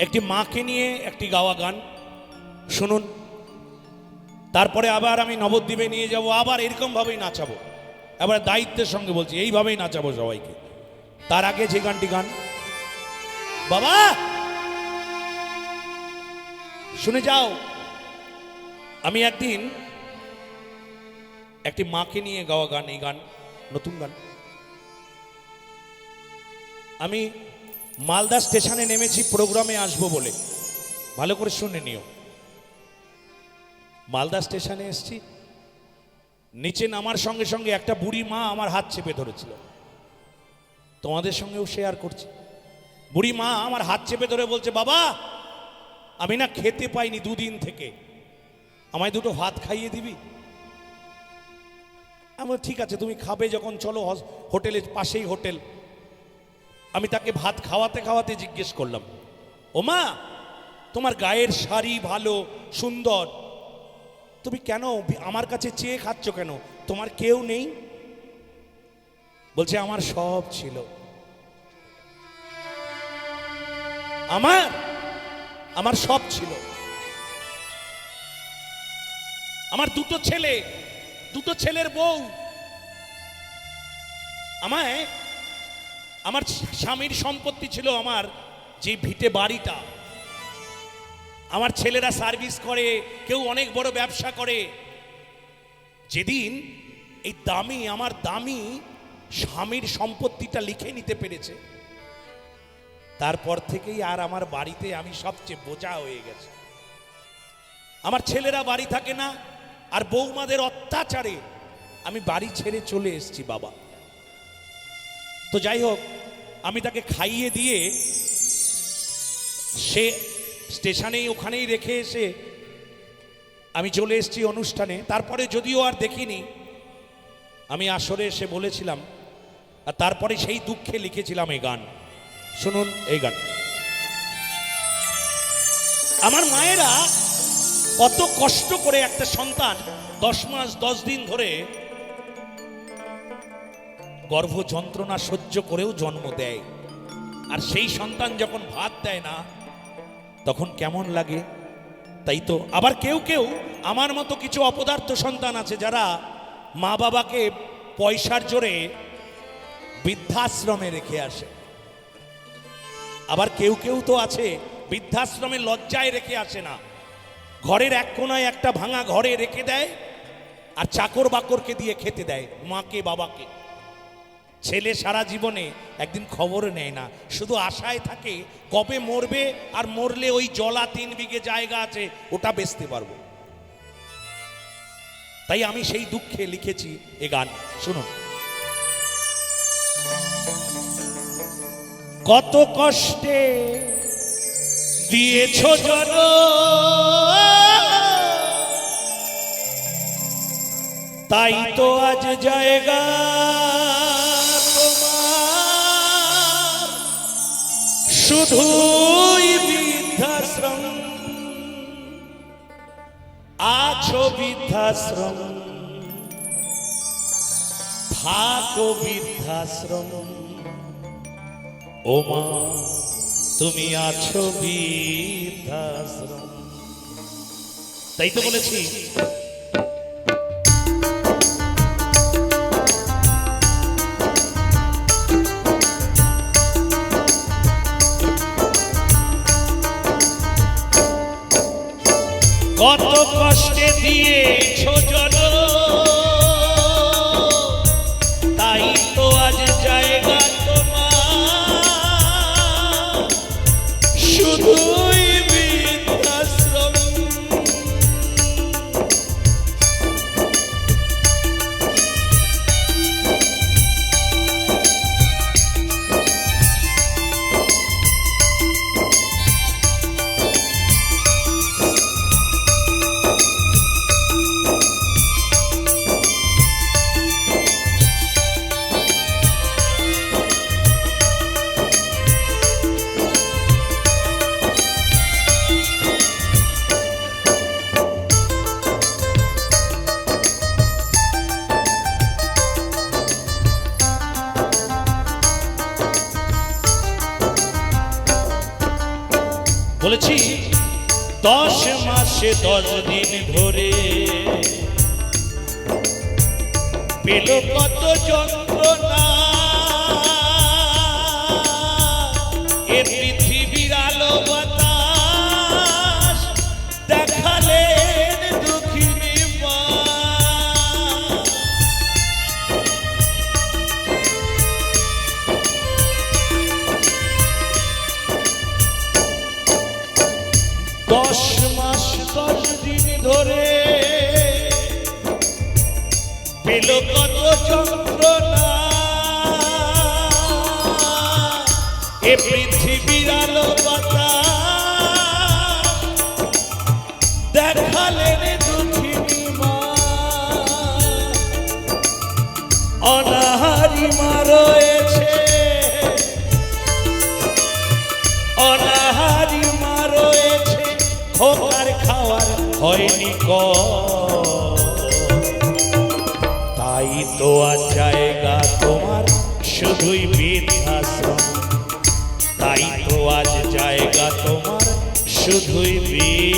একটি মাকে নিয়ে একটি গাওয়া গান। শুনুন। তারপরে আবার আমি নবদ্বীপে নিয়ে যাব, আবার এরকমভাবেই নাচাবো। এবার দায়িত্বের সঙ্গে বলছি, এইভাবেই নাচাবো সবাইকে। তার আগে যে গানটি গান। বাবা! শুনে যাও। আমি একদিন একটি মাকে নিয়ে গাওয়া গান, এই গান, নতুন গান। আমি মালদা স্টেশনে নেমেছি, প্রোগ্রামে আসব বলে। ভালো করে শুনে নিও। মালদা স্টেশনে এসছি। নিচে নামার সঙ্গে সঙ্গে একটা বুড়ি মা আমার হাত চেপে ধরেছিল। তোমাদের সঙ্গেও শেয়ার করছি। বুড়ি মা আমার হাত চেপে ধরে বলছে, বাবা, আমি না খেতে পাইনি দুদিন থেকে। আমায় দুটো ভাত খাইয়ে দিবি? আমি ঠিক আছে, তুমি খাবে যখন চলো হোটেলের পাশেই হোটেল। আমি তাকে ভাত খাওয়াতে খাওয়াতে জিজ্ঞেস করলাম ও মা তোমার গায়ের শাড়ি ভালো, সুন্দর। তুমি কেন আমার কাছে চেয়ে খাচ্ছ কেন? তোমার কেউ নেই? বলছে, আমার সব ছিল। আমার? আমার সব ছিল। আমার দুটো ছেলে, দুটো ছেলের বউ। আমায় আমার স্বামীর সম্পত্তি ছিল আমার যে ভিটে বাড়িটা। আমার ছেলেরা সার্ভিস করে, কেউ অনেক বড় ব্যবসা করে। যেদিন এই দামি, আমার দামি স্বামীর সম্পত্তিটা লিখে নিতে পেরেছে, তারপর থেকেই আর আমার বাড়িতে আমি সবচেয়ে বোঝা হয়ে গেছে। আমার ছেলেরা বাড়ি থাকে না, আর বৌমাদের অত্যাচারে আমি বাড়ি ছেড়ে চলে এসেছি, বাবা। তো যাই হোক আমি তাকে খাইয়ে দিয়ে সে স্টেশনেই ওখানেই রেখে এসে আমি চলে এসেছি অনুষ্ঠানে। তারপরে যদিও আর দেখিনি, আমি আসরে এসে বলেছিলাম, আর তারপরে সেই দুঃখে লিখেছিলাম এই গান। শুনুন এই গান। আমার মায়েরা কত কষ্ট করে একটা সন্তান দশ মাস, দশ দিন ধরে গর্ভ যন্ত্রণা সহ্য করেও জন্ম দেয়। আর সেই সন্তান যখন ভাত দেয় না, তখন কেমন লাগে? তাই তো আবার কেউ কেউ আমার মতো কিছু অপদার্থ সন্তান আছে যারা মা বাবাকে পয়সার জোরে বৃদ্ধাশ্রমে রেখে আসে। আবার কেউ কেউ তো আছে বৃদ্ধাশ্রমে লজ্জায় রেখে আসে না। ঘরের এক কোনায় একটা ভাঙা ঘরে রেখে দেয় আর চাকর বাকরকে দিয়ে খেতে দেয় মাকে বাবাকে ছেলে সারা জীবনে একদিন খবর নেয় না। শুধু আশায় থাকে কবে মরবে আর মরলে ওই জলা তিন বিঘে জায়গা আছে, ওটা বেচতে পারব। তাই আমি সেই দুঃখে লিখেছি এ গান। শুনুন। কত কষ্টে দিয়েছ জন তাই তো আজ জায়গা শুধুই বৃদ্ধাশ্রম। আছো বৃদ্ধাশ্রম। থাকো বৃদ্ধাশ্রম। ও মা তুমি আছো বৃদ্ধাশ্রম। তাই তো বলেছি দিয়েছ তাই তো আজ জায়গা তোমার। শুধুই মাসে দশ দিন ধরে। পেল কত যন্ত্রণা। এ পৃথিবীর আলো বাতাস দেখালেন দুঃখিনী মা। দশ মাস দশ দিন ধরে। পেল কত যন্ত্রণা এ পৃথিবীর আলো বাতাস দেখালেন দুঃখিনী মা অনাহারি মা হয়নি ক তাই তো আর জায়গা তোমার, শুধুই বৃদ্ধাশ্রম। তাই তো আজ জায়গা তোমার, শুধুই বৃদ্ধাশ্রম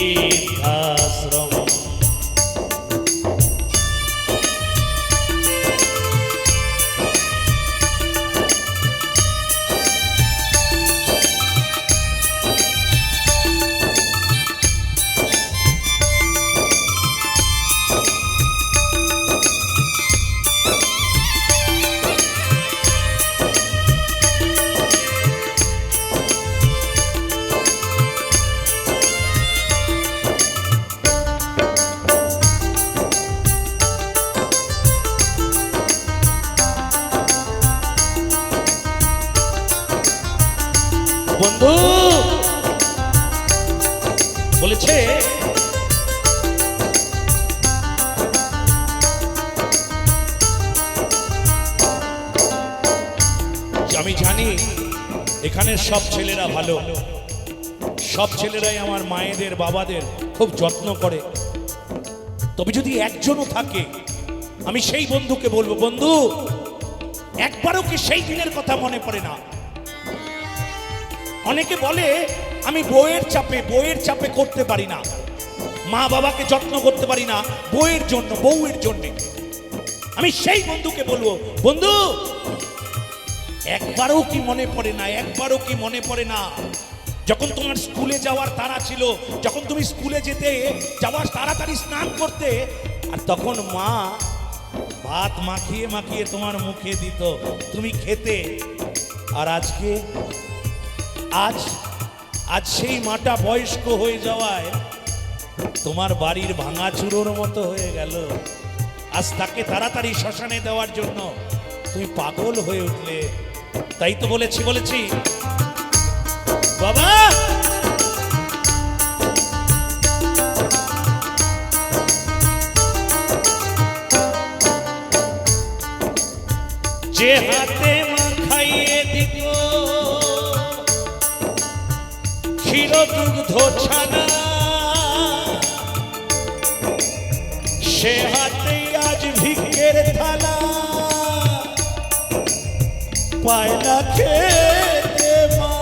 আমি জানি এখানের সব ছেলেরা ভালো। সব ছেলেরাই আমার মায়েদের, বাবাদের খুব যত্ন করে। তবে যদি একজনও থাকে, আমি সেই বন্ধুকে বলব, বন্ধু, একবারও কি সেই দিনের কথা মনে পড়ে না? অনেকে বলে, আমি বইয়ের চাপে বইয়ের চাপে করতে পারি না। মা বাবাকে যত্ন করতে পারি না বইয়ের জন্য, বউয়ের জন্য। আমি সেই বন্ধুকে বলব, বন্ধু একবারও কি মনে পড়ে না, একবারও কি মনে পড়ে না? যখন তোমার স্কুলে যাওয়ার তারা ছিল, যখন তুমি স্কুলে যেতে, যাওয়ার তাড়াতাড়ি স্নান করতে, আর তখন মা ভাত মাখিয়ে মাখিয়ে তোমার মুখে দিত, তুমি খেতে। আর আজকে, আজ আজ সেই মাটা বয়স্ক হয়ে যাওয়ায় তোমার বাড়ির ভাঙা চুরোর মতো হয়ে গেল। আজ তাকে তাড়াতাড়ি শ্মশানে দেওয়ার জন্য তুমি পাগল হয়ে উঠলে। তাই তো বলেছি বলেছি। বাবা! যে হাতে মাখাইয়ে দিত ক্ষীর দুগ্ধ ছানা সে হাতে পায় না খেতে মা।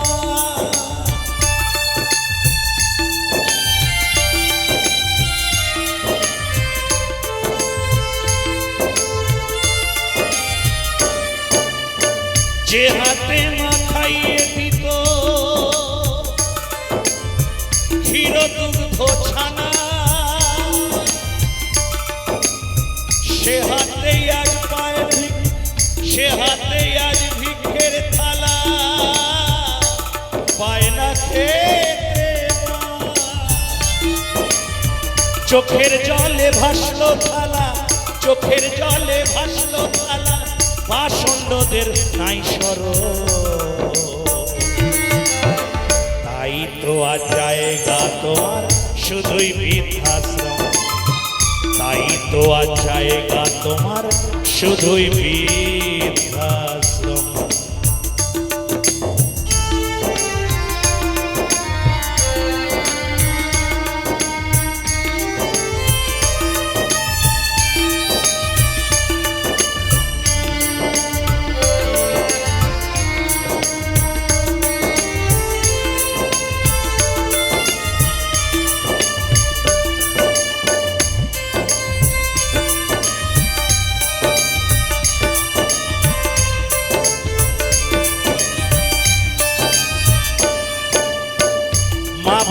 যে হাতে মাখাইয়ে দিত ক্ষীর দুগ্ধ ছানা সে চোখের জলে ভাসলো থালা চোখের জলে ভাসলো থালা পাষণ্ডদের নাই সর তাই তো আজ জায়গা তোমার শুধুই বৃদ্ধাশ্রম। তাই তো আজ জায়গা তোমার শুধুই বৃদ্ধাশ্রম।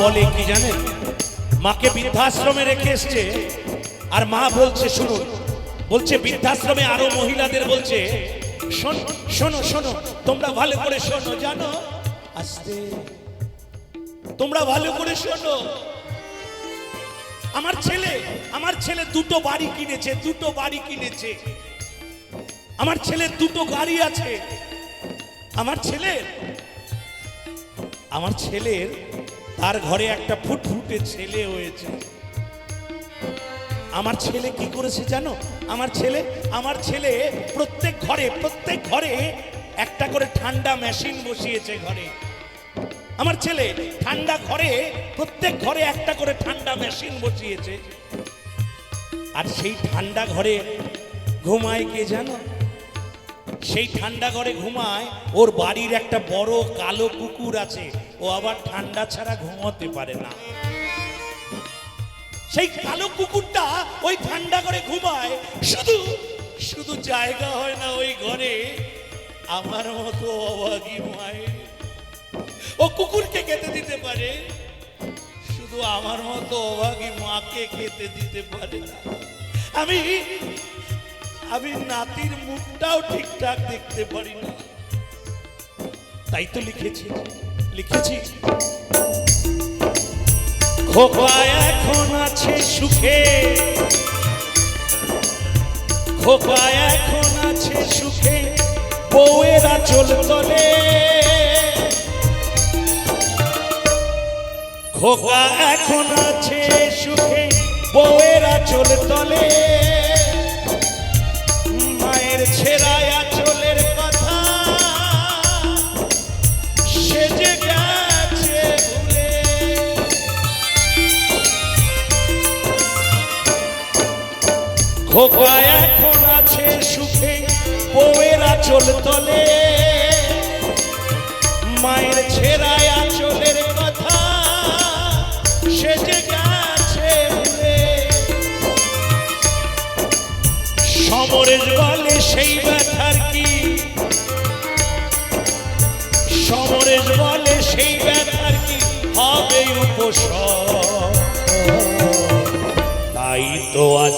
বলে কি জানেন? মাকে বৃদ্ধাশ্রমে রেখে এসছে আর মা বলছে, শুনুন। বলছে, বৃদ্ধাশ্রমে আরও মহিলাদের বলছে, শোনো শোনো শোনো, তোমরা ভালো করে শোনো, জানো? আস্তে। তোমরা ভালো করে শোনো। আমার ছেলে আমার ছেলে দুটো বাড়ি কিনেছে, দুটো বাড়ি কিনেছে। আমার ছেলের দুটো গাড়ি আছে। আমার ছেলের আমার ছেলের তার ঘরে একটা ফুটফুটে ছেলে হয়েছে। আমার ছেলে কি করেছে জানো? আমার ছেলে আমার ছেলে প্রত্যেক ঘরে প্রত্যেক ঘরে একটা করে ঠান্ডা মেশিন বসিয়েছে ঘরে। আমার ছেলে ঠান্ডা ঘরে, প্রত্যেক ঘরে একটা করে ঠান্ডা মেশিন বসিয়েছে। আর সেই ঠান্ডা ঘরে ঘুমায় কে জানো? সেই ঠান্ডা ঘরে ঘুমায়, ওর বাড়ির একটা বড় কালো কুকুর আছে, ও আবার ঠান্ডা ছাড়া ঘুমাতে পারে না। সেই কালো কুকুরটা ওই ঠান্ডা ঘরে ঘুমায়, শুধু শুধু জায়গা হয় না ওই ঘরে, আমার মতো অভাগী মায়ের। ও কুকুরকে খেতে দিতে পারে, শুধু আমার মতো অভাগী মাকে খেতে দিতে পারে আমি আমি নাতির মুখটাও ঠিকঠাক দেখতে পারি না তাই তো লিখেছি লিখেছি। খোকা এখন আছে সুখে। খোকা এখন আছে সুখে, বউয়েরা চল তলে। খোকা এখন আছে সুখে, বউয়েরা চল তলে। খোকা এখন আছে সুখে, বউয়েরা চল তলে মায়ের ছেড়ায়া চলের কথা, সে যে গেছে ভুলে সমরেশ বলে, সেই ব্যথার কি? সমরেশ বলে, সেই ব্যথার কি হবে উপসর তাই তো আজ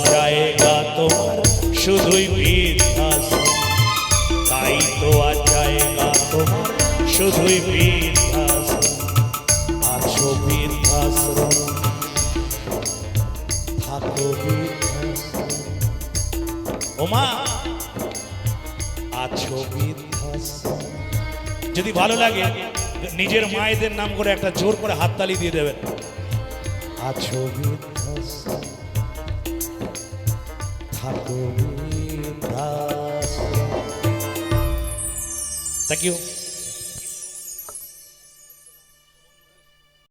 শুধুই বৃদ্ধাশ্রম তাই তো আজ জায়গা তোমার, শুধুই বৃদ্ধাশ্রম আছো বৃদ্ধাশ্রম, থাকো ওমা, আছো বৃদ্ধাশ্রম। যদি ভালো লাগে, নিজের মায়েদের নাম করে একটা জোর করে হাততালি দিয়ে দেবেন। আছো বৃদ্ধাশ্রম। থাকো বৃদ্ধাশ্রম থ্যাংক ইউ